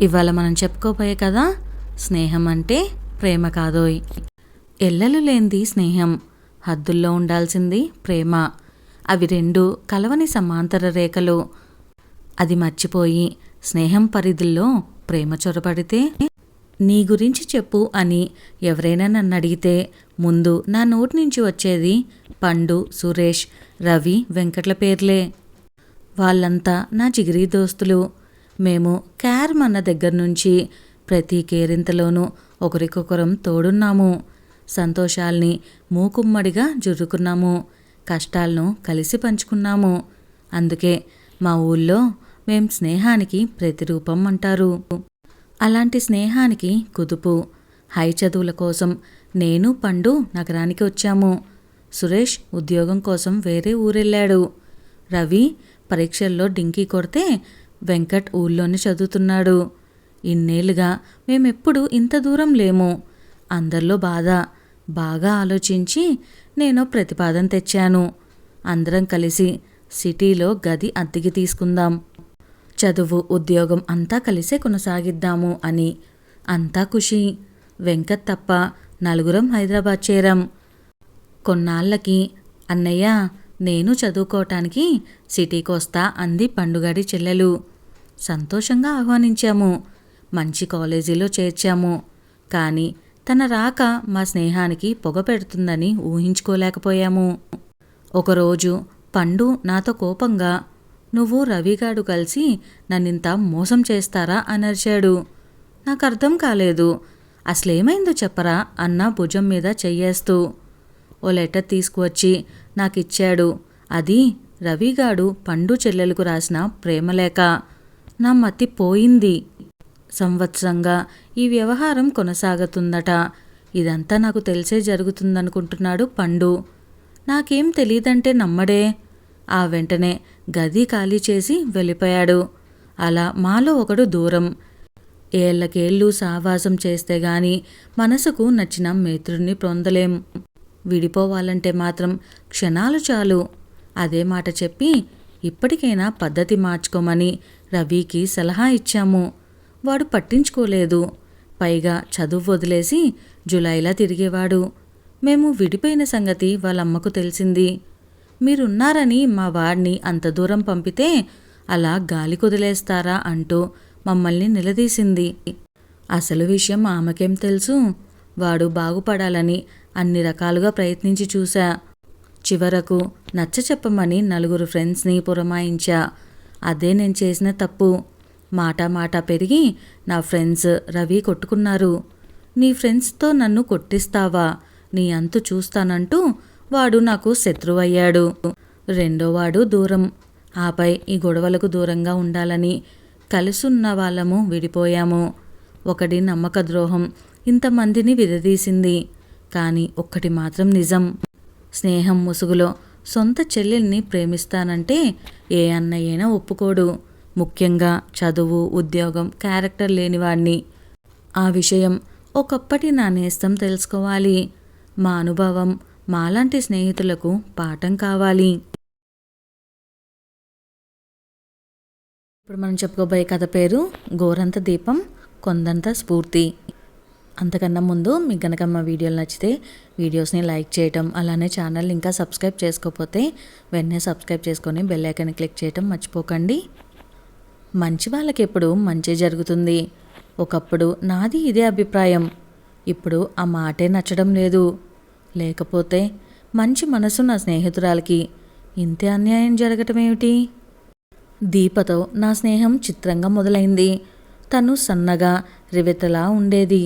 ఇవాళ మనం చెప్పుకోపోయే కదా స్నేహం అంటే ప్రేమ కాదోయ్ ఎల్లలు లేనిది స్నేహం హద్దుల్లో ఉండాల్సింది ప్రేమ. అవి రెండు కలవని సమాంతర రేఖలు. అది మర్చిపోయి స్నేహం పరిధుల్లో ప్రేమ చొరబడితే నీ గురించి చెప్పు అని ఎవరైనా నన్ను అడిగితే ముందు నా నోటి నుంచి వచ్చేది పండు సురేష్ రవి వెంకట్ల పేర్లే. వాళ్ళంతా నా జిగిరి దోస్తులు. మేము క్యార్మ్ అన్న దగ్గర నుంచి ప్రతి కేరింతలోనూ ఒకరికొకరం తోడున్నాము. సంతోషాల్ని మూకుమ్మడిగా జుర్రుకున్నాము. కష్టాలను కలిసి పంచుకున్నాము. అందుకే మా ఊళ్ళో మేం స్నేహానికి ప్రతిరూపం అంటారు. అలాంటి స్నేహానికి కుదుపు హై చదువుల కోసం నేను పండు నగరానికి వచ్చాము. సురేష్ ఉద్యోగం కోసం వేరే ఊరెళ్ళాడు. రవి పరీక్షల్లో డింకీ కొడితే వెంకట్ ఊళ్ళోనే చదువుతున్నాడు. ఇన్నేళ్ళుగా మేమెప్పుడు ఇంత దూరం లేము. అందరిలో బాధ. బాగా ఆలోచించి నేను ప్రతిపాదన తెచ్చాను. అందరం కలిసి సిటీలో గది అద్దెకి తీసుకుందాం. చదువు ఉద్యోగం అంతా కలిసే కొనసాగిద్దాము అని. అంతా ఖుషి. వెంకట్ తప్ప నలుగురం హైదరాబాద్ చేరాం. కొన్నాళ్ళకి అన్నయ్య నేను చదువుకోవటానికి సిటీకి వస్తా అంది పండుగడి చెల్లెలు. సంతోషంగా ఆహ్వానించాము. మంచి కాలేజీలో చేర్చాము. కానీ తన రాక మా స్నేహానికి పొగ పెడుతుందని ఊహించుకోలేకపోయాము. ఒకరోజు పండు నాతో కోపంగా నువ్వు రవిగాడు కలిసి నన్నింత మోసం చేస్తారా? అని అరిచాడు. నాకు అర్థం కాలేదు. అసలేమైందో చెప్పరా? అన్న భుజం మీద చెయ్యేస్తూ ఓ లెటర్ తీసుకువచ్చి నాకిచ్చాడు. అది రవిగాడు పండు చెల్లెలకు రాసిన ప్రేమలేఖ నా మతి పోయింది. సంవత్సరంగా ఈ వ్యవహారం కొనసాగుతుందట. ఇదంతా నాకు తెలిసే జరుగుతుందనుకుంటున్నాడు పండు. నాకేం తెలియదంటే నమ్మడే. ఆ వెంటనే గది ఖాళీ చేసి వెళ్ళిపోయాడు. అలా మాలో ఒకడు దూరం. ఏళ్ళకేళ్ళు సావాసం చేస్తే గాని మనసుకు నచ్చిన మిత్రుడిని పొందలేం. విడిపోవాలంటే మాత్రం క్షణాలు చాలు. అదే మాట చెప్పి ఇప్పటికైనా పద్ధతి మార్చుకోమని రవికి సలహా ఇచ్చాము. వాడు పట్టించుకోలేదు. పైగా చదువు వదిలేసి జులైలా తిరిగేవాడు. మేము విడిపోయిన సంగతి వాళ్ళమ్మకు తెలిసింది. మీరున్నారని మా వాడిని అంత దూరం పంపితే అలా గాలి కుదిలేస్తారా అంటూ మమ్మల్ని నిలదీసింది. అసలు విషయం ఆమెకేం తెలుసు? వాడు బాగుపడాలని అన్ని రకాలుగా ప్రయత్నించి చూశా. చివరకు నచ్చ చెప్పమని నలుగురు ఫ్రెండ్స్ని పురమాయించా. అదే నేను చేసిన తప్పు. మాట మాట పెరిగి నా ఫ్రెండ్స్ రవి కొట్టుకున్నారు. నీ ఫ్రెండ్స్తో నన్ను కొట్టిస్తావా? నీ అంతు చూస్తానంటూ వాడు నాకు శత్రువయ్యాడు. రెండోవాడు దూరం. ఆపై ఈ గొడవలకు దూరంగా ఉండాలని కలిసున్న వాళ్ళము విడిపోయాము. ఒకటి నమ్మక ద్రోహం ఇంతమందిని విడదీసింది. కానీ ఒక్కటి మాత్రం నిజం. స్నేహం ముసుగులో సొంత చెల్లెల్ని ప్రేమిస్తానంటే ఏ అన్నయ్యైనా ఒప్పుకోడు. ముఖ్యంగా చదువు ఉద్యోగం క్యారెక్టర్ లేనివాణ్ణి. ఆ విషయం ఒకప్పటి నా నేస్తం తెలుసుకోవాలి. మా అనుభవం మాలాంటి స్నేహితులకు పాఠం కావాలి. ఇప్పుడు మనం చెప్పుకోబోయే కథ పేరు గోరంత దీపం కొందంత స్ఫూర్తి. అంతకన్నా ముందు మీకు కనుక మా వీడియోలు నచ్చితే వీడియోస్ని లైక్ చేయటం అలానే ఛానల్ ఇంకా సబ్స్క్రైబ్ చేసుకోకపోతే వెంటనే సబ్స్క్రైబ్ చేసుకొని బెల్ ఐకాన్ క్లిక్ చేయటం మర్చిపోకండి. మంచి వాళ్ళకి ఎప్పుడు మంచి జరుగుతుంది. ఒకప్పుడు నాది ఇదే అభిప్రాయం. ఇప్పుడు ఆ మాటే నచ్చడం లేదు. లేకపోతే మంచి మనసు నా స్నేహితురాలకి ఇంతే అన్యాయం జరగటం ఏమిటి దీపతో నా స్నేహం చిత్రంగా మొదలైంది. తను సన్నగా రివెతలా ఉండేది.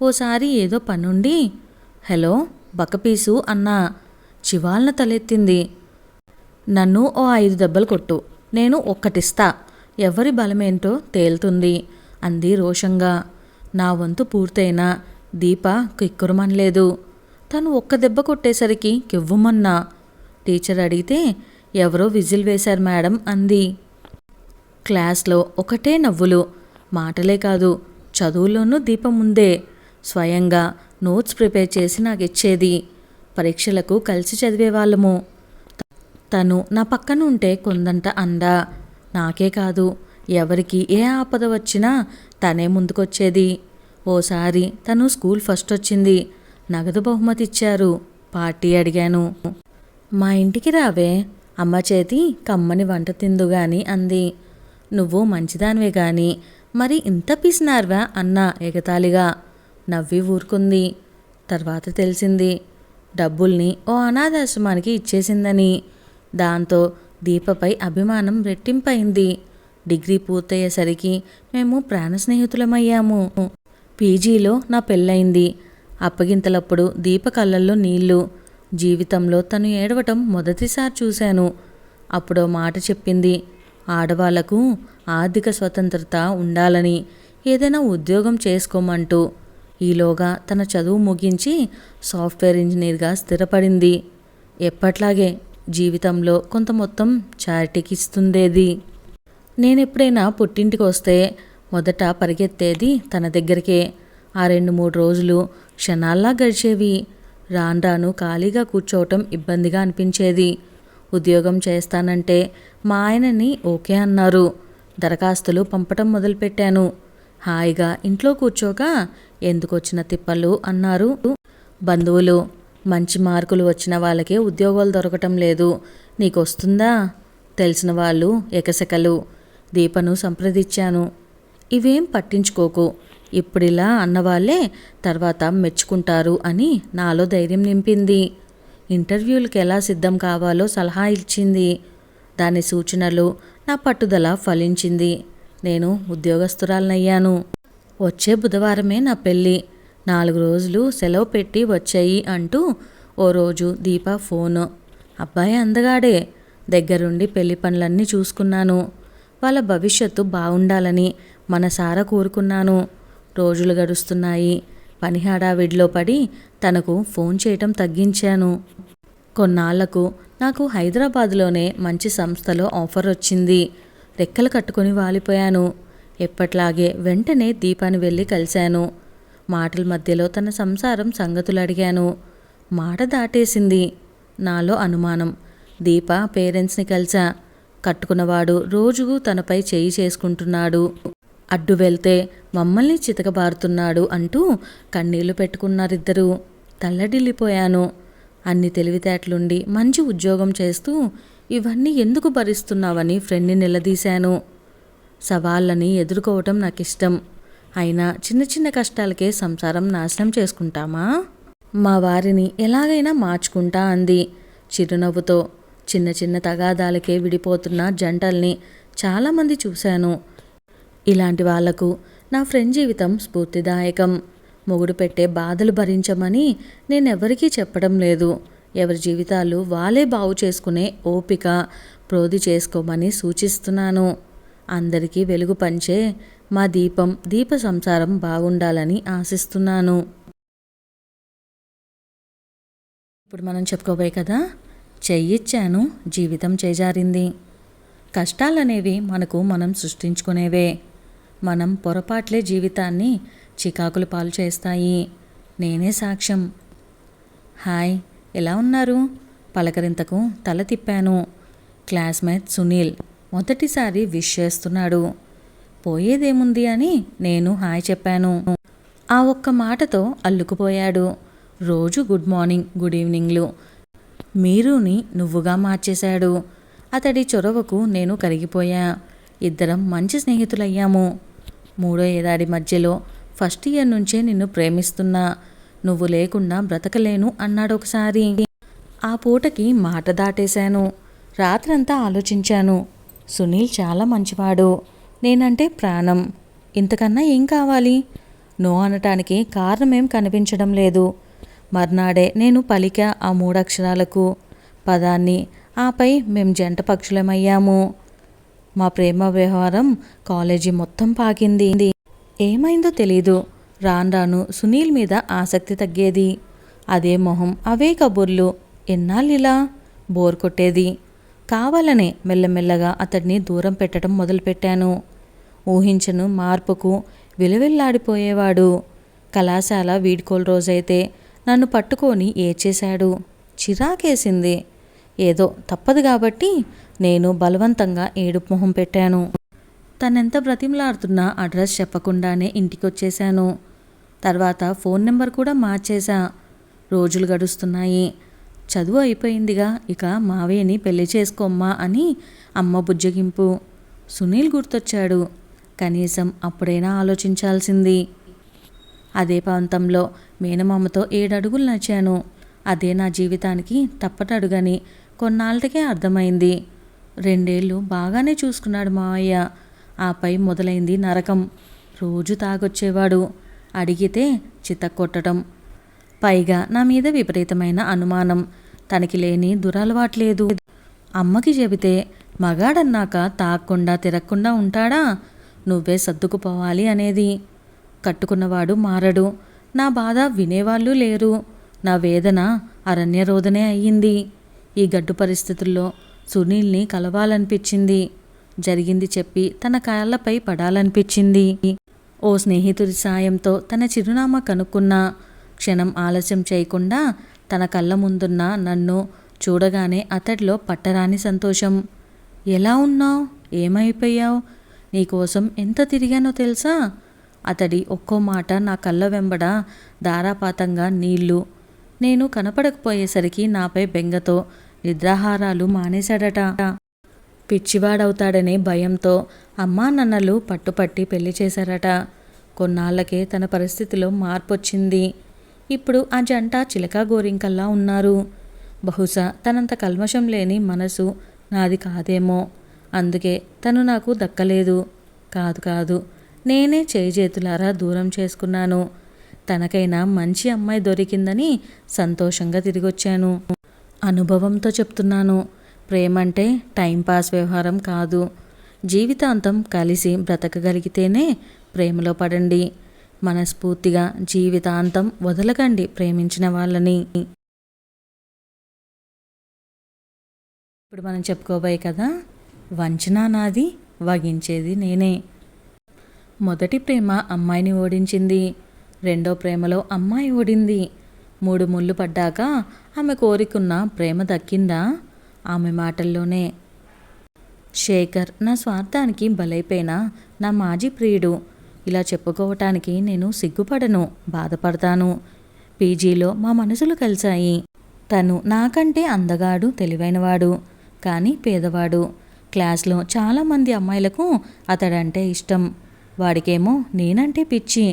ఓసారి ఏదో పనుండి హలో బకపీసు అన్నా చివాల్న తలెత్తింది. నన్ను ఓ ఐదు దెబ్బలు కొట్టు నేను ఒక్కటిస్తా. ఎవరి బలమేంటో తేలుతుంది అంది రోషంగా. నా వంతు పూర్తయినా దీప కిక్కురమనలేదు. తను ఒక్క దెబ్బ కొట్టేసరికి కివ్వమన్నా. టీచర్ అడిగితే ఎవరో విజిల్ వేశారు మేడం అంది. క్లాస్లో ఒకటే నవ్వులు మాటలే కాదు చదువులోనూ దీపం ఉందే. స్వయంగా నోట్స్ ప్రిపేర్ చేసి నాకు ఇచ్చేది పరీక్షలకు కలిసి చదివేవాళ్ళము తను నా పక్కన ఉంటే కొందంట అందా. నాకే కాదు ఎవరికి ఏ ఆపద వచ్చినా తనే ముందుకొచ్చేది. ఓసారి తను స్కూల్ ఫస్ట్ వచ్చింది. నగదు బహుమతి ఇచ్చారు. పార్టీ అడిగాను. మా ఇంటికి రావే. అమ్మ చేతి కమ్మని వంట తిందు గాని అంది. నువ్వు మంచిదానివే గాని మరి ఇంత పిసినార్వా అన్న ఎగతాళిగా. నవ్వి ఊరుకుంది. తర్వాత తెలిసింది డబ్బుల్ని ఓ అనాథాశ్రమానికి ఇచ్చేసిందని. దాంతో దీపపై అభిమానం రెట్టింపైంది. డిగ్రీ పూర్తయ్యేసరికి మేము ప్రాణ స్నేహితులమయ్యాము. పీజీలో నా పెళ్ళయింది. అప్పగింతలప్పుడు దీప కళ్ళల్లో నీళ్ళు. జీవితంలో తను ఏడవటం మొదటిసారి చూశాను. అప్పుడో మాట చెప్పింది ఆడవాళ్ళకు ఆర్థిక స్వతంత్రత ఉండాలని ఏదైనా ఉద్యోగం చేసుకోమంటూ ఈలోగా తన చదువు ముగించి సాఫ్ట్వేర్ ఇంజనీర్గా స్థిరపడింది. ఎప్పట్లాగే జీవితంలో కొంత మొత్తం చారిటీకి ఇస్తుండేది. నేనెప్పుడైనా పుట్టింటికి వస్తే మొదట పరిగెత్తేది తన దగ్గరికే. ఆ రెండు మూడు రోజులు క్షణాల్లా గడిచేవి. రాను రాను ఖాళీగా కూర్చోవటం ఇబ్బందిగా అనిపించేది. ఉద్యోగం చేస్తానంటే మా ఆయనని ఓకే అన్నారు. దరఖాస్తులు పంపటం మొదలుపెట్టాను. హాయిగా ఇంట్లో కూర్చోక ఎందుకొచ్చిన తిప్పలు అన్నారు. బంధువులు మంచి మార్కులు వచ్చిన వాళ్ళకే ఉద్యోగాలు దొరకటం లేదు. నీకు వస్తుందా తెలిసిన వాళ్ళు ఎకసెకలు దీపను సంప్రదించాను. ఇవేం పట్టించుకోకు. ఇప్పుడిలా అన్నవాళ్ళే తర్వాత మెచ్చుకుంటారు అని నాలో ధైర్యం నింపింది. ఇంటర్వ్యూలకు ఎలా సిద్ధం కావాలో సలహా ఇచ్చింది. దాని సూచనలు నా పట్టుదల ఫలించింది. నేను ఉద్యోగస్తురాలనయ్యాను. వచ్చే బుధవారమే నా పెళ్ళి. నాలుగు రోజులు సెలవు పెట్టి వచ్చాయి అంటూ ఓ రోజు దీప ఫోను. అబ్బాయి అందగాడే. దగ్గరుండి పెళ్ళి పనులన్నీ చూసుకున్నాను. వాళ్ళ భవిష్యత్తు బాగుండాలని మనసారా కోరుకున్నాను. రోజులు గడుస్తున్నాయి. పని హడావిడిలో పడి తనకు ఫోన్ చేయటం తగ్గించాను. కొన్నాళ్ళకు నాకు హైదరాబాద్లోనే మంచి సంస్థలో ఆఫర్ వచ్చింది. రెక్కలు కట్టుకొని వాలిపోయాను. ఎప్పట్లాగే వెంటనే దీపాన్ని వెళ్ళి కలిశాను. మాటల మధ్యలో తన సంసారం సంగతులు అడిగాను. మాట దాటేసింది. నాలో అనుమానం. దీప పేరెంట్స్ని కలిసా కట్టుకున్నవాడు రోజుకు తనపై చేయి చేసుకుంటున్నాడు. అడ్డు వెళ్తే మమ్మల్ని చితకబారుతున్నాడు అంటూ కన్నీళ్ళు పెట్టుకున్నారిద్దరూ. తల్లడిల్లిపోయాను. అన్ని తెలివితేటలుండి మంచి ఉద్యోగం చేస్తూ ఇవన్నీ ఎందుకు భరిస్తున్నావని ఫ్రెండ్ని నిలదీశాను. సవాళ్ళని ఎదుర్కోవటం నాకు ఇష్టం అయినా చిన్న చిన్న కష్టాలకే సంసారం నాశనం చేసుకుంటామా? మా వారిని ఎలాగైనా మార్చుకుంటా అంది చిరునవ్వుతో. చిన్న చిన్న తగాదాలకే విడిపోతున్న జంటల్ని చాలామంది చూశాను. ఇలాంటి వాళ్ళకు నా ఫ్రెండ్ జీవితం స్ఫూర్తిదాయకం. మొగుడు పెట్టే బాధలు భరించమని నేనెవరికీ చెప్పడం లేదు. ఎవరి జీవితాలు వాళ్ళే బాగు చేసుకునే ఓపిక ప్రోధి చేసుకోమని సూచిస్తున్నాను. అందరికీ వెలుగు పంచే మా దీపం దీప సంసారం బాగుండాలని ఆశిస్తున్నాను. ఇప్పుడు మనం చెప్పుకోబోయే కదా చెయ్యిచ్చాను జీవితం చేజారింది. కష్టాలనేవి మనకు మనం సృష్టించుకునేవే. మనం పొరపాట్లే జీవితాన్ని చికాకులు పాలు చేస్తాయి. నేనే సాక్ష్యం. హాయ్ ఎలా ఉన్నారు? పలకరింతకు తల తిప్పాను. క్లాస్మేట్ సునీల్ మొదటిసారి విష్ చేస్తున్నాడు. పోయేదేముంది అని నేను హాయ్ చెప్పాను. ఆ ఒక్క మాటతో అల్లుకుపోయాడు. రోజు గుడ్ మార్నింగ్ గుడ్ ఈవినింగ్లు. మీరుని నువ్వుగా మార్చేశాడు. అతడి చొరవకు నేను కరిగిపోయా. ఇద్దరం మంచి స్నేహితులయ్యాము. మూడో ఏడాది మధ్యలో ఫస్ట్ ఇయర్ నుంచే నిన్ను ప్రేమిస్తున్నా. నువ్వు లేకుండా బ్రతకలేను అన్నాడు ఒకసారి. ఆ పూటకి మాట దాటేశాను. రాత్రంతా ఆలోచించాను. సునీల్ చాలా మంచివాడు. నేనంటే ప్రాణం. ఇంతకన్నా ఏం కావాలి? నో అనటానికి కారణమేం కనిపించడం లేదు. మర్నాడే నేను పలిక ఆ మూడక్షరాలకు. పదాన్ని ఆపై మేం జంట పక్షులమయ్యాము. మా ప్రేమ వ్యవహారం కాలేజీ మొత్తం పాకింది. ఏమైందో తెలీదు. రాను రాను సునీల్ మీద ఆసక్తి తగ్గేది. అదే మొహం అవే కబుర్లు. ఎన్నాళ్ళిలా? బోర్ కొట్టేది. కావాలనే మెల్లమెల్లగా అతడిని దూరం పెట్టడం మొదలుపెట్టాను. ఊహించను మార్పుకు విలువెల్లాడిపోయేవాడు. కళాశాల వీడ్కోలు రోజైతే నన్ను పట్టుకొని ఏడ్చేశాడు. చిరాకేసింది. ఏదో తప్పదు కాబట్టి నేను బలవంతంగా ఏడుపు మొహం పెట్టాను. తనెంత బ్రతిమలాడుతున్నా అడ్రస్ చెప్పకుండానే ఇంటికొచ్చేశాను. తర్వాత ఫోన్ నెంబర్ కూడా మార్చేశా. రోజులు గడుస్తున్నాయి. చదువు అయిపోయిందిగా. ఇక మావయ్యని పెళ్ళి చేసుకోమ్మా అని అమ్మ బుజ్జగింపు. సునీల్ గుర్తొచ్చాడు. కనీసం అప్పుడైనా ఆలోచించాల్సింది. అదే ప్రాంతంలో మేనమామతో ఏడడుగులు నచ్చాను అదే నా జీవితానికి తప్పటడుగని కొన్నాళ్ళకే అర్థమైంది. రెండేళ్ళు బాగానే చూసుకున్నాడు మావయ్య. ఆపై మొదలైంది నరకం. రోజు తాగొచ్చేవాడు. అడిగితే చితక్కొట్టడం. పైగా నా మీద విపరీతమైన అనుమానం. తనకి లేని దురలవాట్లేదు. అమ్మకి చెబితే మగాడన్నాక తాగకుండా తిరగకుండా ఉంటాడా? నువ్వే సర్దుకుపోవాలి అనేది. కట్టుకున్నవాడు మారడు. నా బాధ వినేవాళ్ళు లేరు. నా వేదన అరణ్యరోధనే అయ్యింది. ఈ గడ్డు పరిస్థితుల్లో సునీల్ని కలవాలనిపించింది. జరిగింది చెప్పి తన కాళ్ళపై పడాలనిపించింది. ఓ స్నేహితుడి సాయంతో తన చిరునామా కనుక్కున్నా క్షణం ఆలస్యం చేయకుండా తన కళ్ళ ముందున్న నన్ను చూడగానే అతడిలో పట్టరాని సంతోషం. ఎలా ఉన్నావు? ఏమైపోయావు? నీకోసం ఎంత తిరిగానో తెలుసా అతడి ఒక్కో మాట నా కళ్ళ వెంబడ ధారాపాతంగా నీళ్ళు నేను కనపడకపోయేసరికి నాపై బెంగతో నిద్రాహారాలు మానేశాడట. పిచ్చివాడవుతాడనే భయంతో అమ్మా నన్నలు పట్టుపట్టి పెళ్ళి చేశారట. కొన్నాళ్ళకే తన పరిస్థితిలో మార్పొచ్చింది. ఇప్పుడు ఆ జంట చిలకా గోరింకల్లా ఉన్నారు. బహుశా తనంత కల్మషం లేని మనసు నాది కాదేమో. అందుకే తను నాకు దక్కలేదు. కాదు కాదు నేనే చేతులారా దూరం చేసుకున్నాను. తనకైనా మంచి అమ్మాయి దొరికిందని సంతోషంగా తిరిగొచ్చాను. అనుభవంతో చెప్తున్నాను ప్రేమంటే టైంపాస్ వ్యవహారం కాదు. జీవితాంతం కలిసి బ్రతకగలిగితేనే ప్రేమలో పడండి. మనస్ఫూర్తిగా జీవితాంతం వదలకండి ప్రేమించిన వాళ్ళని. ఇప్పుడు మనం చెప్పుకోబోయే కదా వంచన నాది వగించేది నేనే మొదటి ప్రేమ అమ్మాయిని ఓడించింది. రెండో ప్రేమలో అమ్మాయి ఓడింది. మూడు ముళ్ళు పడ్డాక ఆమె కోరికున్న ప్రేమ దక్కిందా? ఆమె మాటల్లోనే. శేఖర్ నా స్వార్థానికి బలైపోయిన నా మాజీ ప్రియుడు. ఇలా చెప్పుకోవటానికి నేను సిగ్గుపడను బాధపడతాను. పీజీలో మా మనసులు కలిశాయి. తను నాకంటే అందగాడు తెలివైనవాడు కానీ పేదవాడు. క్లాస్లో చాలామంది అమ్మాయిలకు అతడంటే ఇష్టం. వాడికేమో నేనంటే పిచ్చి.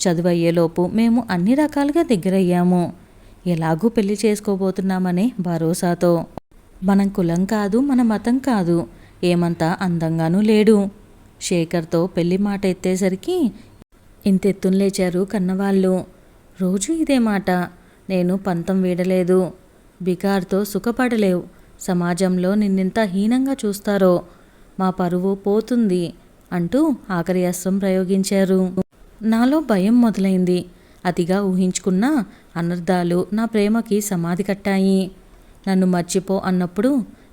చదువయ్యేలోపు మేము అన్ని రకాలుగా దగ్గరయ్యాము. ఎలాగూ పెళ్ళి చేసుకోబోతున్నామనే భరోసాతో. మనం కులం కాదు మన మతం కాదు. ఏమంతా అందంగానూ లేడు. శేఖర్తో పెళ్ళి మాట ఎత్తేసరికి ఇంతెత్తున లేచారు కన్నవాళ్ళు. రోజు ఇదే మాట. నేను పంతం వీడలేదు. బికార్తో సుఖపడలేవు. సమాజంలో నిన్నింత హీనంగా చూస్తారో. మా పరువు పోతుంది అంటూ ఆఖరి అస్త్రం ప్రయోగించారు. నాలో భయం మొదలైంది. అతిగా ఊహించుకున్న అనర్థాలు నా ప్రేమకి సమాధి కట్టాయి. నన్ను మర్చిపో అన్నప్పుడు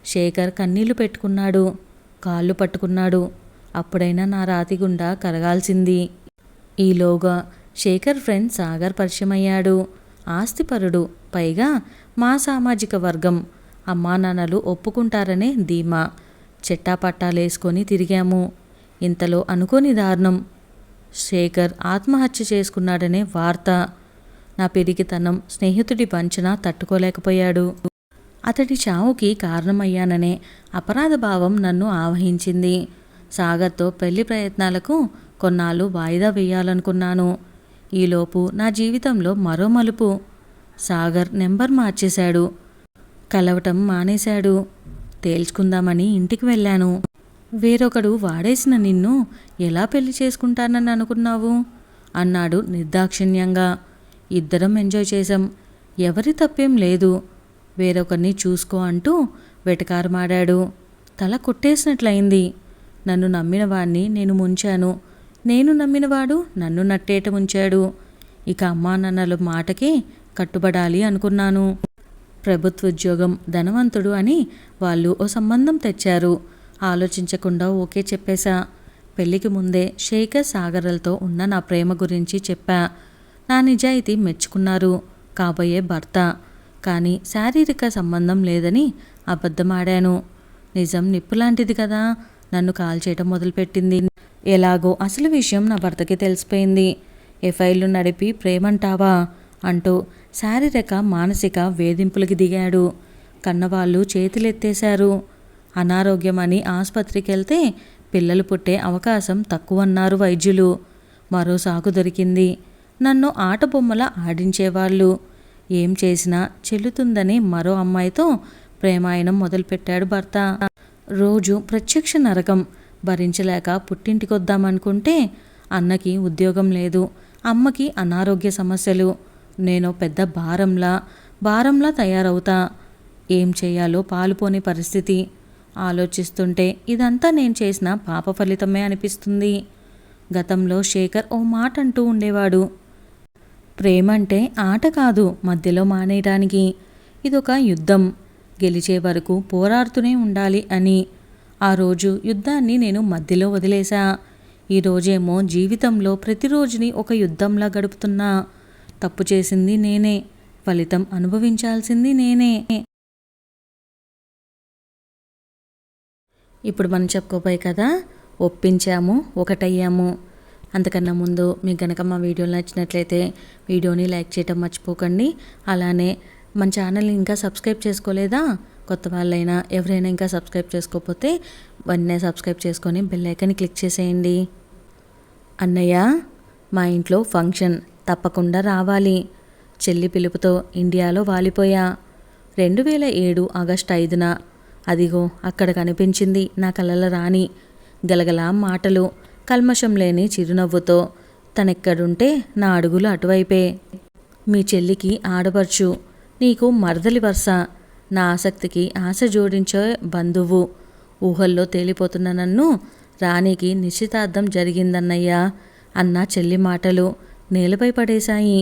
శేఖర్ కన్నీళ్ళు పెట్టుకున్నాడు. కాళ్ళు పట్టుకున్నాడు. అప్పుడైనా నా రాతి గుండా కరగాల్సింది ఈలోగా శేఖర్ ఫ్రెండ్ సాగర్ పరిచయమయ్యాడు. ఆస్తిపరుడు పైగా మా సామాజిక వర్గం. అమ్మా నాన్నలు ఒప్పుకుంటారనే ధీమా. చెట్టాపట్టాలేసుకొని తిరిగాము. ఇంతలో అనుకోని దారుణం. శేఖర్ ఆత్మహత్య చేసుకున్నాడనే వార్త. నా పెరిగితనం స్నేహితుడి వంచన తట్టుకోలేకపోయాడు. అతడి చావుకి కారణమయ్యాననే అపరాధ భావం నన్ను ఆవహించింది. సాగర్తో పెళ్ళి ప్రయత్నాలకు కొన్నాళ్ళు వాయిదా వేయాలనుకున్నాను. ఈలోపు నా జీవితంలో మరో మలుపు. సాగర్ నెంబర్ మార్చేశాడు. కలవటం మానేశాడు. తేల్చుకుందామని ఇంటికి వెళ్ళాను. వేరొకడు వాడేసిన నిన్ను ఎలా పెళ్ళి చేసుకుంటానని అనుకున్నావు? అన్నాడు నిర్దాక్షిణ్యంగా. ఇద్దరం ఎంజాయ్ చేశాం. ఎవరి తప్పేం లేదు. వేరొకరిని చూసుకో అంటూ వెటకారమాడాడు. తల కొట్టేసినట్లయింది. నన్ను నమ్మిన వాణ్ణి నేను ముంచాను. నేను నమ్మినవాడు నన్ను నట్టేట ముంచాడు. ఇక అమ్మా నాన్నల మాటకే కట్టుబడాలి అనుకున్నాను. ప్రభుత్వ ఉద్యోగం ధనవంతుడు అని వాళ్ళు ఓ సంబంధం తెచ్చారు. ఆలోచించకుండా ఓకే చెప్పేశా. పెళ్ళికి ముందే శేఖర్ సాగరలతో ఉన్న నా ప్రేమ గురించి చెప్పా. నా నిజాయితీ మెచ్చుకున్నారు. కాబోయే భర్త. కానీ శారీరక సంబంధం లేదని అబద్ధమాడాను. నిజం నిప్పులాంటిది కదా. నన్ను కాల్ చేయటం మొదలుపెట్టింది. ఎలాగో అసలు విషయం నా భర్తకి తెలిసిపోయింది. ఎఫ్ఐలు నడిపి ప్రేమంటావా? అంటూ శారీరక మానసిక వేధింపులకి దిగాడు. కన్నవాళ్ళు చేతులెత్తేశారు. అనారోగ్యమని ఆసుపత్రికి వెళ్తే పిల్లలు పుట్టే అవకాశం తక్కువన్నారు వైద్యులు. మరో సాకు దొరికింది. నన్ను ఆట బొమ్మల ఆడించేవాళ్ళు. ఏం చేసినా చెల్లుతుందని మరో అమ్మాయితో ప్రేమాయణం మొదలుపెట్టాడు భర్త. రోజు ప్రత్యక్ష నరకం భరించలేక పుట్టింటికొద్దామనుకుంటే అన్నకి ఉద్యోగం లేదు అమ్మకి అనారోగ్య సమస్యలు నేను పెద్ద భారంలా భారంలా తయారవుతా ఏం చేయాలో పాలుపోని పరిస్థితి. ఆలోచిస్తుంటే ఇదంతా నేను చేసిన పాప ఫలితమే అనిపిస్తుంది. గతంలో శేఖర్ ఓ మాట అంటూ ఉండేవాడు. ప్రేమంటే ఆట కాదు మధ్యలో మానేయటానికి ఇదొక యుద్ధం. గెలిచే వరకు పోరాడుతూనే ఉండాలి అని. ఆ రోజు యుద్ధాన్ని నేను మధ్యలో వదిలేశా. ఈరోజేమో జీవితంలో ప్రతిరోజుని ఒక యుద్ధంలా గడుపుతున్నా. తప్పు చేసింది నేనే. ఫలితం అనుభవించాల్సింది నేనే. ఇప్పుడు మనం చెప్పుకోపోయి కదా ఒప్పించాము ఒకటయ్యాము. అంతకన్నా ముందు మీకు కనుక మా వీడియోలు నచ్చినట్లయితే వీడియోని లైక్ చేయటం మర్చిపోకండి. అలానే మన ఛానల్ని ఇంకా సబ్స్క్రైబ్ చేసుకోలేదా? కొత్త వాళ్ళైనా ఎవరైనా ఇంకా సబ్స్క్రైబ్ చేసుకోకపోతే వెంటనే సబ్స్క్రైబ్ చేసుకొని బెల్ ఐకన్ క్లిక్ చేసేయండి. అన్నయ్య మా ఇంట్లో ఫంక్షన్ తప్పకుండా రావాలి. చెల్లి పిలుపుతో ఇండియాలో వాలిపోయా. రెండు వేల ఏడు ఆగస్టు ఐదున అదిగో అక్కడ కనిపించింది నా కలల రాణి. గలగల మాటలు. కల్మషం లేని చిరునవ్వుతో తనెక్కడుంటే నా అడుగులు అటువైపే. మీ చెల్లికి ఆడపడుచు నీకు మరదలి వరుస నా ఆసక్తికి ఆశ జోడించే బంధువు. ఊహల్లో తేలిపోతున్న నన్ను రాణికి నిశ్చితార్థం జరిగిందన్నయ్యా అన్న చెల్లి మాటలు నేలపై పడేశాయి.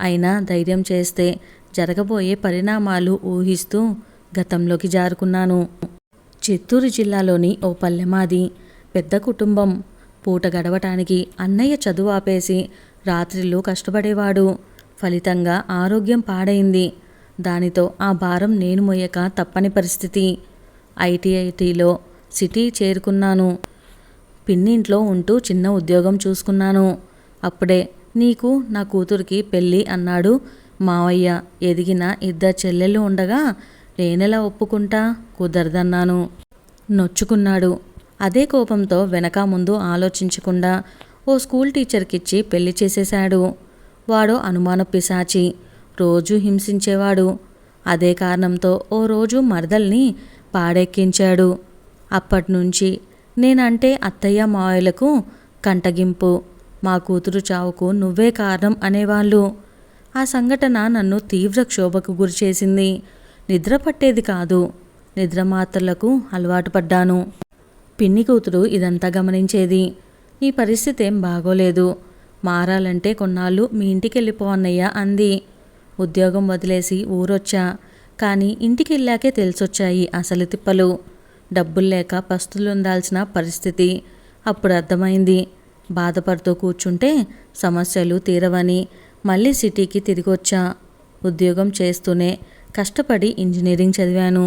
అయినా ధైర్యం చేస్తే జరగబోయే పరిణామాలు ఊహిస్తూ గతంలోకి జారుకున్నాను. చిత్తూరు జిల్లాలోని ఓ పల్లెమాది పెద్ద కుటుంబం. పూట గడవటానికి అన్నయ్య చదువు ఆపేసి రాత్రిళ్ళు కష్టపడేవాడు. ఫలితంగా ఆరోగ్యం పాడైంది. దానితో ఆ భారం నేను మొయ్యక తప్పని పరిస్థితి. ఐటీఐటీలో సిటీ చేరుకున్నాను. పిన్నింట్లో ఉంటూ చిన్న ఉద్యోగం చూసుకున్నాను. అప్పుడే నీకు నా కూతురికి పెళ్ళి అన్నాడు మావయ్య. ఎదిగిన ఇద్దరు చెల్లెళ్ళు ఉండగా నేనెలా ఒప్పుకుంటా కుదరదన్నాను. నొచ్చుకున్నాడు. అదే కోపంతో వెనక ముందు ఆలోచించకుండా ఓ స్కూల్ టీచర్కిచ్చి పెళ్ళి చేసేశాడు. వాడు అనుమాన పిశాచి రోజు హింసించేవాడు. అదే కారణంతో ఓ రోజు మరదల్ని పాడెక్కించాడు. అప్పటినుంచి నేనంటే అత్తయ్య మావయ్యలకు కంటగింపు. మా కూతురు చావుకు నువ్వే కారణం అనేవాళ్ళు. ఆ సంఘటన నన్ను తీవ్ర క్షోభకు గురిచేసింది. నిద్ర పట్టేది కాదు. నిద్ర మాత్రలకు అలవాటు పడ్డాను. పిన్ని కూతురు ఇదంతా గమనించేది. ఈ పరిస్థితి ఏం బాగోలేదు. మారాలంటే కొన్నాళ్ళు మీ ఇంటికి వెళ్ళిపోవన్నయ్యా అంది. ఉద్యోగం వదిలేసి ఊరొచ్చా. కానీ ఇంటికి వెళ్ళాకే తెలిసొచ్చాయి అసలు తిప్పలు. డబ్బులు లేక పస్తులు ఉండాల్సిన పరిస్థితి. అప్పుడు అర్థమైంది. బాధపడుతూ కూర్చుంటే సమస్యలు తీరవని మళ్ళీ సిటీకి తిరిగొచ్చా. ఉద్యోగం చేస్తూనే కష్టపడి ఇంజనీరింగ్ చదివాను.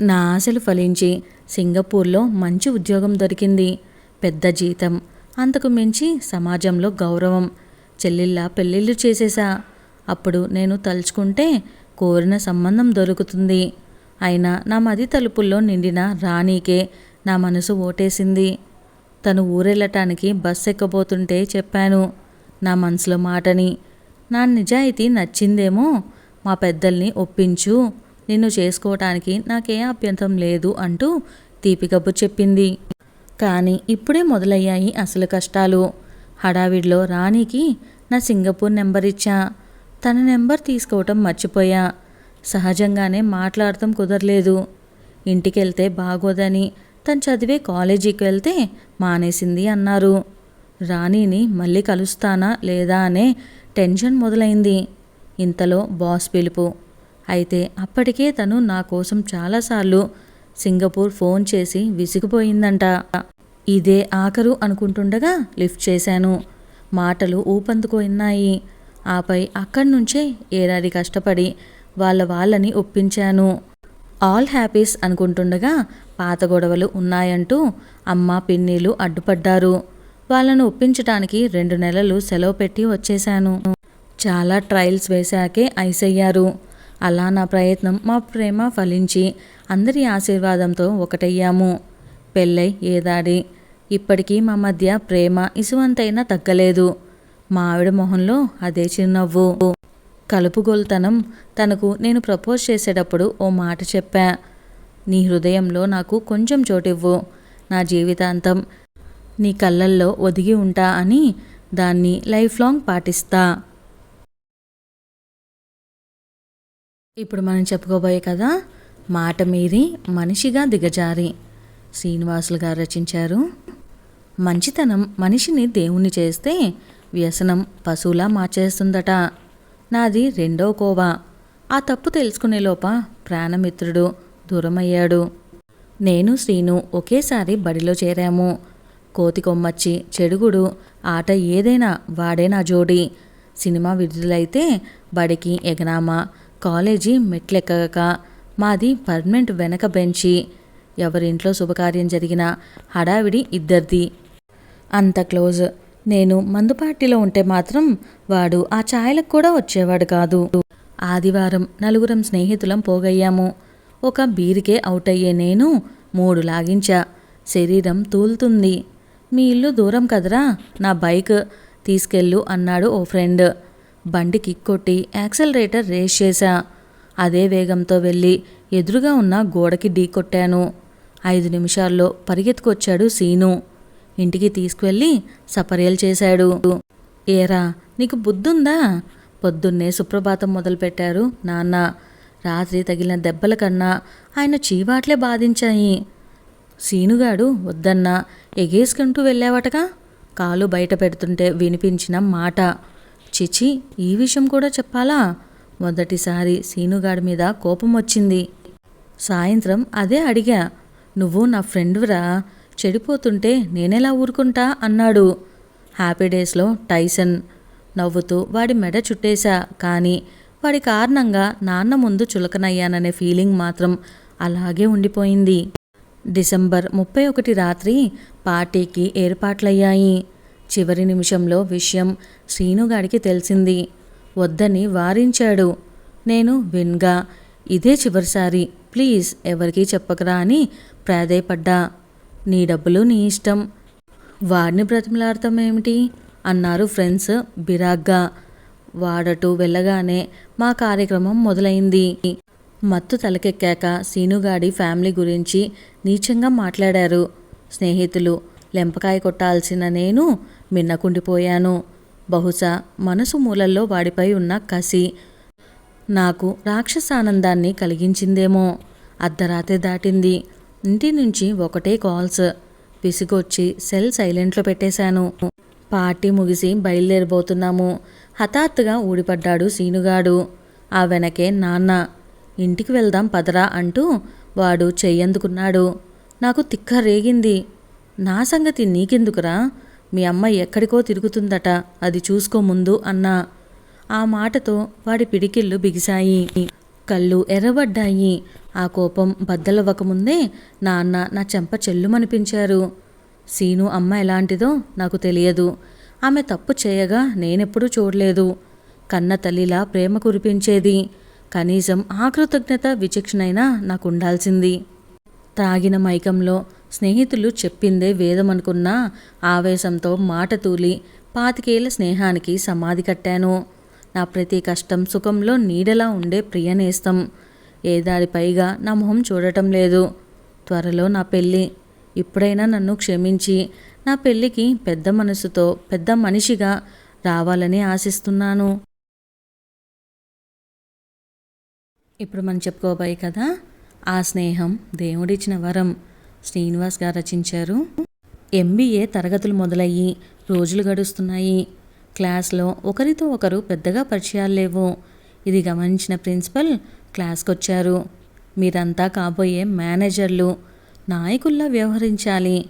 నా ఆశలు ఫలించి సింగపూర్లో మంచి ఉద్యోగం దొరికింది. పెద్ద జీతం అంతకు మించి సమాజంలో గౌరవం చెల్లిళ్ళ పెళ్ళిళ్ళు చేసేసా అప్పుడు నేను తలుచుకుంటే కోరిన సంబంధం దొరుకుతుంది. అయినా నా మది తలుపుల్లో నిండిన రాణికే నా మనసు ఓటేసింది. తను ఊరెళ్ళటానికి బస్ ఎక్కబోతుంటే చెప్పాను. నా మనసులో మాటని నా నిజాయితీ నచ్చిందేమో మా పెద్దల్ని ఒప్పించు నిన్ను చేసుకోవటానికి నాకే అభ్యంతరం లేదు అంటూ తీపికబ్బు చెప్పింది. కానీ ఇప్పుడే మొదలయ్యాయి అసలు కష్టాలు. హడావిడిలో రాణికి నా సింగపూర్ నెంబర్ ఇచ్చా. తన నెంబర్ తీసుకోవటం మర్చిపోయా. సహజంగానే మాట్లాడటం కుదరలేదు. ఇంటికెళ్తే బాగోదని తను చదివే కాలేజీకి వెళ్తే మానేసింది అన్నారు. రాణిని మళ్ళీ కలుస్తానా లేదా అనే టెన్షన్ మొదలైంది. ఇంతలో బాస్ పిలుపు. అయితే అప్పటికే తను నా కోసం చాలాసార్లు సింగపూర్ ఫోన్ చేసి విసిగిపోయిందంట. ఇదే ఆఖరు అనుకుంటుండగా లిఫ్ట్ చేశాను. మాటలు ఊపందుకున్నాయి. ఆపై అక్కడి నుంచే ఏడాది కష్టపడి వాళ్ళ వాళ్ళని ఒప్పించాను. ఆల్ హ్యాపీస్ అనుకుంటుండగా పాత గొడవలు ఉన్నాయంటూ అమ్మ పిన్నీలు అడ్డుపడ్డారు. వాళ్ళను ఒప్పించటానికి రెండు నెలలు సెలవు పెట్టి వచ్చేశాను. చాలా ట్రయల్స్ వేశాకే ఐస్ అయ్యారు. అలా నా ప్రయత్నం మా ప్రేమ ఫలించి అందరి ఆశీర్వాదంతో ఒకటయ్యాము. పెళ్ళై ఏదాడి? ఇప్పటికీ మా మధ్య ప్రేమ ఇసువంతైనా తగ్గలేదు. మా ఆవిడ మొహంలో అదే చిరునవ్వు. కలుపుగోలుతనం తనకు నేను ప్రపోజ్ చేసేటప్పుడు ఓ మాట చెప్పా. నీ హృదయంలో నాకు కొంచెం చోటివ్వు. నా జీవితాంతం నీ కళ్ళల్లో ఒదిగి ఉంటా అని దాన్ని లైఫ్ లాంగ్ పాటిస్తా. ఇప్పుడు మనం చెప్పుకోబోయే కదా మాట మీరి మనిషిగా దిగజారి. శ్రీనివాసులు గారు రచించారు. మంచితనం మనిషిని దేవుణ్ణి చేస్తే వ్యసనం పశువులా మార్చేస్తుందట. నాది రెండో కోవా. ఆ తప్పు తెలుసుకునే లోప ప్రాణమిత్రుడు దూరమయ్యాడు. నేను శ్రీను ఒకేసారి బడిలో చేరాము. కోతి కొమ్మచ్చి చెడుగుడు ఆట ఏదైనా వాడే నా జోడి. సినిమా విడుదలైతే బడికి ఎగనామా కాలేజీ మెట్లెక్కక మాది పర్మనెంట్ వెనక బెంచి. ఎవరింట్లో శుభకార్యం జరిగినా హడావిడి ఇద్దరిది. అంత క్లోజ్. నేను మందు పార్టీలో ఉంటే మాత్రం వాడు ఆ ఛాయలకు కూడా వచ్చేవాడు కాదు. ఆదివారం నలుగురం స్నేహితులం పోగయ్యాము. ఒక బీరికే అవుట్ అయ్యే నేను మూడు లాగించా. శరీరం తూలుతుంది. మీ ఇల్లు దూరం కదరా? నా బైక్. తీసుకెళ్ళు అన్నాడు ఓ ఫ్రెండ్. బండి కిక్ కొట్టి యాక్సలరేటర్ రేస్ చేశా. అదే వేగంతో వెళ్ళి ఎదురుగా ఉన్న గోడకి ఢీ కొట్టాను. ఐదు నిమిషాల్లో పరిగెత్తుకొచ్చాడు సీను. ఇంటికి తీసుకువెళ్ళి సపర్యలు చేశాడు. ఏరా నీకు బుద్ధుందా? పొద్దున్నే సుప్రభాతం మొదలుపెట్టారు నాన్న. రాత్రి తగిలిన దెబ్బల కన్నా ఆయన చీవాట్లే బాధించాయి. సీనుగాడు వద్దన్నా ఎగేసుకుంటూ వెళ్ళావటగా కాలు బయట పెడుతుంటే వినిపించిన మాట. చిచి ఈ విషయం కూడా చెప్పాలా? మొదటిసారి సీనుగాడి మీద కోపం వచ్చింది. సాయంత్రం అదే అడిగా. నువ్వు నా ఫ్రెండ్వరా చెడిపోతుంటే నేనెలా ఊరుకుంటా? అన్నాడు. హ్యాపీ డేస్లో టైసన్ నవ్వుతూ వాడి మెడ చుట్టేశా. కానీ వాడి కారణంగా నాన్న ముందు చులకనయ్యాననే ఫీలింగ్ మాత్రం అలాగే ఉండిపోయింది. డిసెంబర్ ముప్పై ఒకటి రాత్రి పార్టీకి ఏర్పాట్లయ్యాయి. చివరి నిమిషంలో విషయం శ్రీనుగాడికి తెలిసింది. వద్దని వారించాడు. నేను విన్గా ఇదే చివరిసారి ప్లీజ్ ఎవరికీ చెప్పకరా అని ప్రాధేయపడ్డా. నీ డబ్బులు నీ ఇష్టం. వాడిని బ్రతిమలాడతాం ఏమిటి? అన్నారు ఫ్రెండ్స్ బిరాగ్గా. వాడటూ వెళ్ళగానే మా కార్యక్రమం మొదలైంది. మత్తు తలకెక్కాక సీనుగాడి ఫ్యామిలీ గురించి నీచంగా మాట్లాడారు. స్నేహితులు లెంపకాయ కొట్టాల్సిన నేను మిన్నకుండిపోయాను. బహుశా మనసు మూలల్లో వాడిపై ఉన్న కసి నాకు రాక్షసానందాన్ని కలిగించిందేమో. అర్ధరాత్రి దాటింది. ఇంటి నుంచి ఒకటే కాల్స్. విసిగొచ్చి సెల్ సైలెంట్లో పెట్టేశాను. పార్టీ ముగిసి బయలుదేరిపోతున్నాము హఠాత్తుగా ఊడిపడ్డాడు సీనుగాడు. ఆ వెనకే నాన్న. ఇంటికి వెళ్దాం పదరా అంటూ వాడు చెయ్యందుకున్నాడు నాకు తిక్క రేగింది. నా సంగతి నీకెందుకురా? మీ అమ్మ ఎక్కడికో తిరుగుతుందట అది చూసుకో ముందు అన్నా. ఆ మాటతో వాడి పిడికిళ్ళు బిగిశాయి. కళ్ళు ఎర్రబడ్డాయి. ఆ కోపం బద్దలవ్వకముందే నాన్న నా చెంప చెల్లుమనిపించారు. సీను అమ్మ ఎలాంటిదో నాకు తెలియదు. ఆమె తప్పు చేయగా నేనెప్పుడూ చూడలేదు. కన్న తల్లిలా ప్రేమ కురిపించేది. కనీసం ఆ కృతజ్ఞత విచక్షణైనా నాకు త్రాగిన మైకంలో స్నేహితులు చెప్పిందే వేదమనుకున్న ఆవేశంతో మాట తూలి పాతికేళ్ళ స్నేహానికి సమాధి కట్టాను. నా ప్రతి కష్టం సుఖంలో నీడలా ఉండే ప్రియనేస్తం. ఏదాడి పైగా నా మొహం చూడటం లేదు. త్వరలో నా పెళ్ళి. ఇప్పుడైనా నన్ను క్షమించి నా పెళ్ళికి పెద్ద మనసుతో పెద్ద మనిషిగా రావాలని ఆశిస్తున్నాను. ఇప్పుడు మనం చెప్పుకోబోయే కదా ఆ స్నేహం దేవుడిచ్చిన వరం. శ్రీనివాస్ గారు రచించారు. ఎంబీఏ తరగతులు మొదలయ్యి రోజులు గడుస్తున్నాయి. క్లాస్లో ఒకరితో ఒకరు పెద్దగా పరిచయాలు లేవు. ఇది గమనించిన ప్రిన్సిపల్ క్లాస్కి వచ్చారు మీరంతా కాబోయే మేనేజర్లు. నాయకుల్లా వ్యవహరించాలి.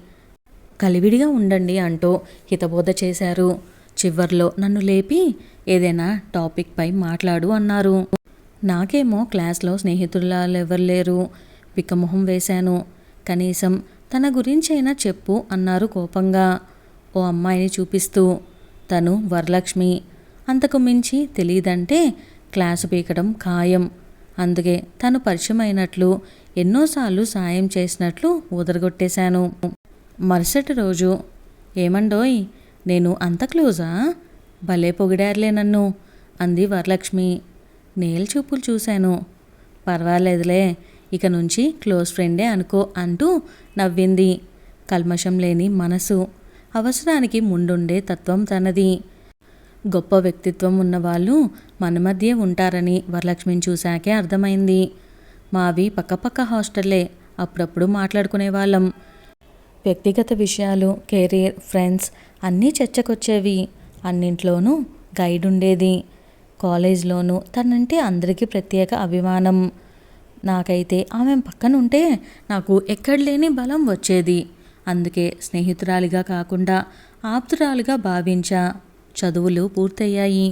కలివిడిగా ఉండండి అంటూ హితబోధ చేశారు. చివర్లో నన్ను లేపి ఏదైనా టాపిక్పై మాట్లాడు అన్నారు. నాకేమో క్లాస్లో స్నేహితురాలు ఎవరు లేరు పిక్కమొహం వేశాను. కనీసం తన గురించైనా చెప్పు అన్నారు కోపంగా. ఓ అమ్మాయిని చూపిస్తూ తను వరలక్ష్మి. అంతకు మించి తెలియదంటే క్లాసు పీకడం ఖాయం. అందుకే తను పరిచయం అయినట్లు ఎన్నోసార్లు సాయం చేసినట్లు ఊదరగొట్టేశాను. మరుసటి రోజు ఏమండోయ్ నేను అంత క్లోజా? భలే పొగిడారులే నన్ను అంది వరలక్ష్మి. నేల్చూపులు చూశాను. పర్వాలేదులే ఇక నుంచి క్లోజ్ ఫ్రెండే అనుకో అంటూ నవ్వింది. కల్మషం లేని మనసు అవసరానికి ముందుండే తత్వం తనది. గొప్ప వ్యక్తిత్వం ఉన్నవాళ్ళు మన మధ్య ఉంటారని వరలక్ష్మిని చూశాకే అర్థమైంది. మావి పక్కపక్క హాస్టల్లే అప్పుడప్పుడు మాట్లాడుకునేవాళ్ళం. వ్యక్తిగత విషయాలు కెరీర్ ఫ్రెండ్స్ అన్నీ చర్చకొచ్చేవి. అన్నింట్లోనూ గైడ్ ఉండేది కాలేజ్లోనూ తనంటే అందరికీ ప్రత్యేక అభిమానం. నాకైతే ఆమె పక్కన ఉంటే నాకు ఎక్కడ లేని బలం వచ్చేది. అందుకే స్నేహితురాలిగా కాకుండా ఆప్తురాలుగా భావించా. చదువులు పూర్తయ్యాయి.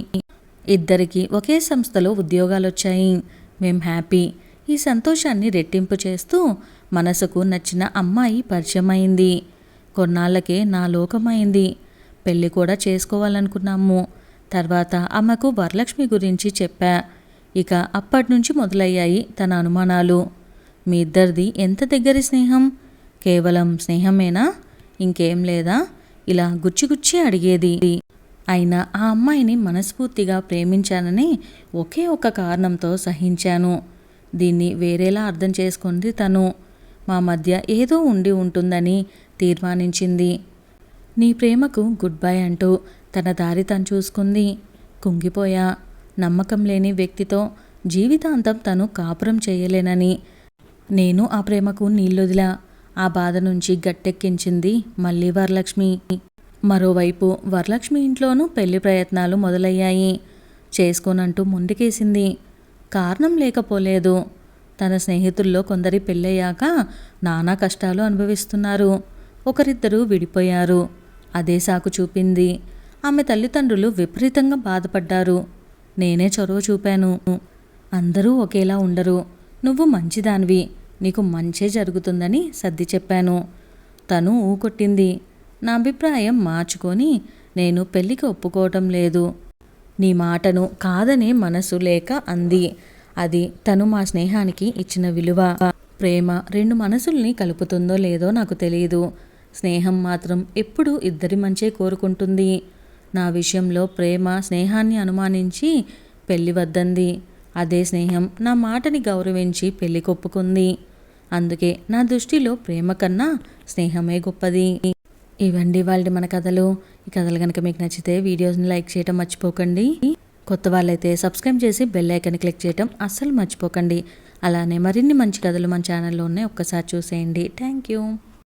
ఇద్దరికి ఒకే సంస్థలో ఉద్యోగాలు వచ్చాయి మేం హ్యాపీ. ఈ సంతోషాన్ని రెట్టింపు చేస్తూ మనసుకు నచ్చిన అమ్మాయి పరిచయమైంది. కొన్నాళ్ళకే నా లోకమైంది. పెళ్ళి కూడా చేసుకోవాలనుకున్నాము. తర్వాత అమ్మకు వరలక్ష్మి గురించి చెప్పా. ఇక అప్పటి నుంచి మొదలయ్యాయి తన అనుమానాలు. మీ ఇద్దరిది ఎంత దగ్గరి స్నేహం? కేవలం స్నేహమేనా? ఇంకేం లేదా? ఇలా గుచ్చిగుచ్చి అడిగేది. అయినా ఆ అమ్మాయిని మనస్ఫూర్తిగా ప్రేమించానని ఒకే ఒక కారణంతో సహించాను. దీన్ని వేరేలా అర్థం చేసుకుంది తను. మా మధ్య ఏదో ఉండి ఉంటుందని తీర్మానించింది. నీ ప్రేమకు గుడ్ బై అంటూ తన దారి తను చూసుకుంది. కుంగిపోయా. నమ్మకం లేని వ్యక్తితో జీవితాంతం తను కాపురం చేయలేనని. నేను ఆ ప్రేమకు నీళ్ళొదిలా. ఆ బాధ నుంచి గట్టెక్కించింది మళ్ళీ వరలక్ష్మి. మరోవైపు వరలక్ష్మి ఇంట్లోనూ పెళ్ళి ప్రయత్నాలు మొదలయ్యాయి. చేసుకోనంటూ ముందుకేసింది కారణం లేకపోలేదు. తన స్నేహితుల్లో కొందరి పెళ్ళయ్యాక నానా కష్టాలు అనుభవిస్తున్నారు. ఒకరిద్దరూ విడిపోయారు. అదే సాకు చూపింది. ఆమె తల్లిదండ్రులు విపరీతంగా బాధపడ్డారు. నేనే చొరవ చూపాను. అందరూ ఒకేలా ఉండరు. నువ్వు మంచిదానివి. నీకు మంచే జరుగుతుందని సర్ది చెప్పాను. తను ఊకొట్టింది. నా అభిప్రాయం మార్చుకొని నేను పెళ్ళికి ఒప్పుకోవటం లేదు. నీ మాటను కాదనే మనసు లేక అంది. అది తను మా స్నేహానికి ఇచ్చిన విలువ. ప్రేమ రెండు మనసుల్ని కలుపుతుందో లేదో నాకు తెలియదు స్నేహం మాత్రం ఎప్పుడూ ఇద్దరి మంచే కోరుకుంటుంది. నా విషయంలో ప్రేమ స్నేహాన్ని అనుమానించి పెళ్ళి వద్దంది. అదే స్నేహం నా మాటని గౌరవించి పెళ్ళి కొప్పుకుంది. అందుకే నా దృష్టిలో ప్రేమ కన్నా స్నేహమే గొప్పది. ఇవండి వాళ్ళ మన కథలు. ఈ కథలు కనుక మీకు నచ్చితే వీడియోస్ని లైక్ చేయడం మర్చిపోకండి. కొత్త వాళ్ళైతే సబ్స్క్రైబ్ చేసి బెల్ ఐకన్ క్లిక్ చేయడం అస్సలు మర్చిపోకండి. అలానే మరిన్ని మంచి కథలు మన ఛానల్లో ఉన్నాయి ఒక్కసారి చూసేయండి. Thank you.